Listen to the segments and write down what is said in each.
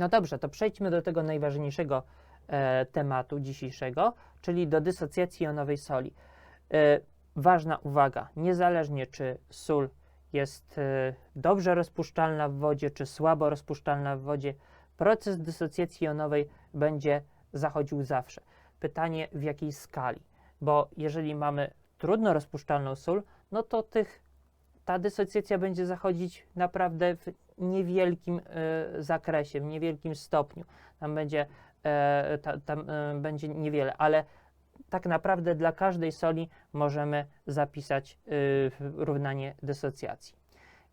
No dobrze, to przejdźmy do tego najważniejszego e, tematu dzisiejszego, czyli do dysocjacji jonowej soli. E, ważna uwaga, niezależnie czy sól jest e, dobrze rozpuszczalna w wodzie, czy słabo rozpuszczalna w wodzie, proces dysocjacji jonowej będzie zachodził zawsze. Pytanie w jakiej skali, bo jeżeli mamy trudno rozpuszczalną sól, no to tych, ta dysocjacja będzie zachodzić naprawdę w niewielkim e, zakresie, w niewielkim stopniu. Tam będzie, e, ta, tam e, będzie niewiele, ale tak naprawdę dla każdej soli możemy zapisać y, równanie dysocjacji.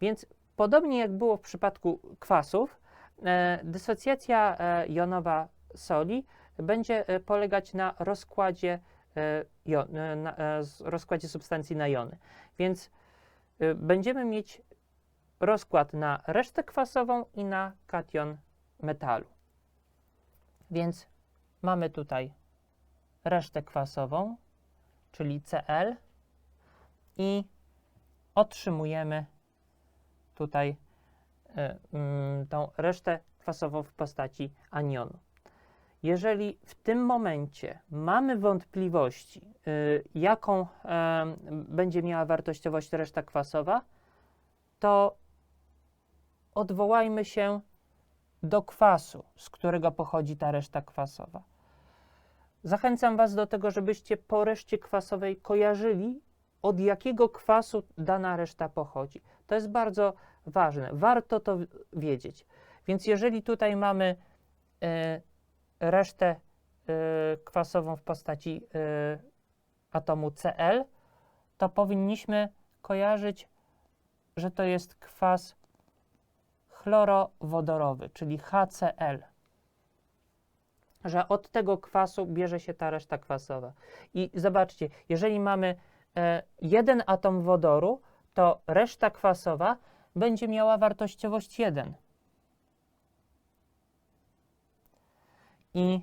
Więc podobnie jak było w przypadku kwasów, e, dysocjacja e, jonowa soli będzie polegać na rozkładzie, e, na, z- rozkładzie substancji na jony. Więc y, będziemy mieć rozkład na resztę kwasową i na kation metalu. Więc mamy tutaj resztę kwasową, czyli Cl i otrzymujemy tutaj y, mm, tą resztę kwasową w postaci anionu. Jeżeli w tym momencie mamy wątpliwości, y, jaką będzie miała wartościowość reszta kwasowa, to odwołajmy się do kwasu, z którego pochodzi ta reszta kwasowa. Zachęcam Was do tego, żebyście po reszcie kwasowej kojarzyli, od jakiego kwasu dana reszta pochodzi. To jest bardzo ważne. Warto to wiedzieć. Więc jeżeli tutaj mamy e, resztę e, kwasową w postaci e, atomu Cl, to powinniśmy kojarzyć, że to jest kwas chlorowodorowy, czyli HCl. Że od tego kwasu bierze się ta reszta kwasowa. I zobaczcie, jeżeli mamy e, jeden atom wodoru, to reszta kwasowa będzie miała wartościowość 1. I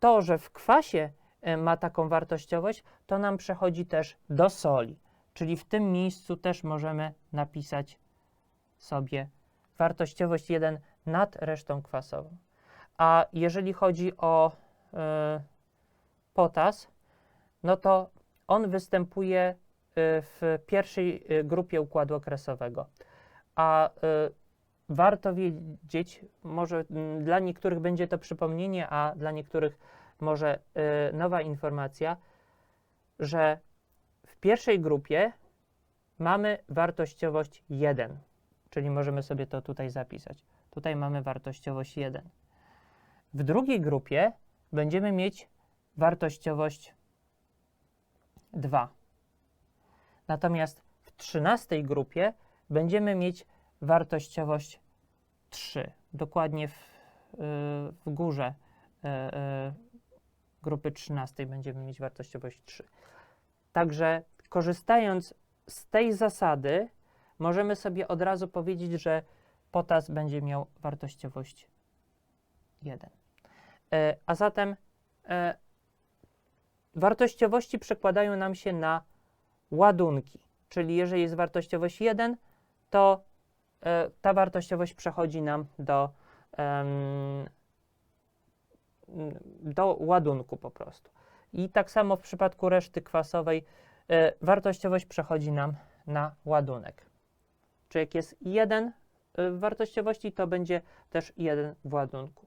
to, że w kwasie e, ma taką wartościowość, to nam przechodzi też do soli. Czyli w tym miejscu też możemy napisać sobie wartościowość 1 nad resztą kwasową. A jeżeli chodzi o e, potas, no to on występuje e, w pierwszej grupie układu okresowego. A e, warto wiedzieć, może mm, dla niektórych będzie to przypomnienie, a dla niektórych może e, nowa informacja, że w pierwszej grupie mamy wartościowość 1, czyli możemy sobie to tutaj zapisać. Tutaj mamy wartościowość 1. W drugiej grupie będziemy mieć wartościowość 2. Natomiast w trzynastej grupie będziemy mieć wartościowość 3. Dokładnie w, y, w górze y, y, grupy 13 będziemy mieć wartościowość 3. Także korzystając z tej zasady, możemy sobie od razu powiedzieć, że potas będzie miał wartościowość 1. E, a zatem wartościowości przekładają nam się na ładunki, czyli jeżeli jest wartościowość 1, to ta wartościowość przechodzi nam do, do ładunku po prostu. I tak samo w przypadku reszty kwasowej e, wartościowość przechodzi nam na ładunek. Czy jak jest 1 w wartościowości, to będzie też 1 w ładunku.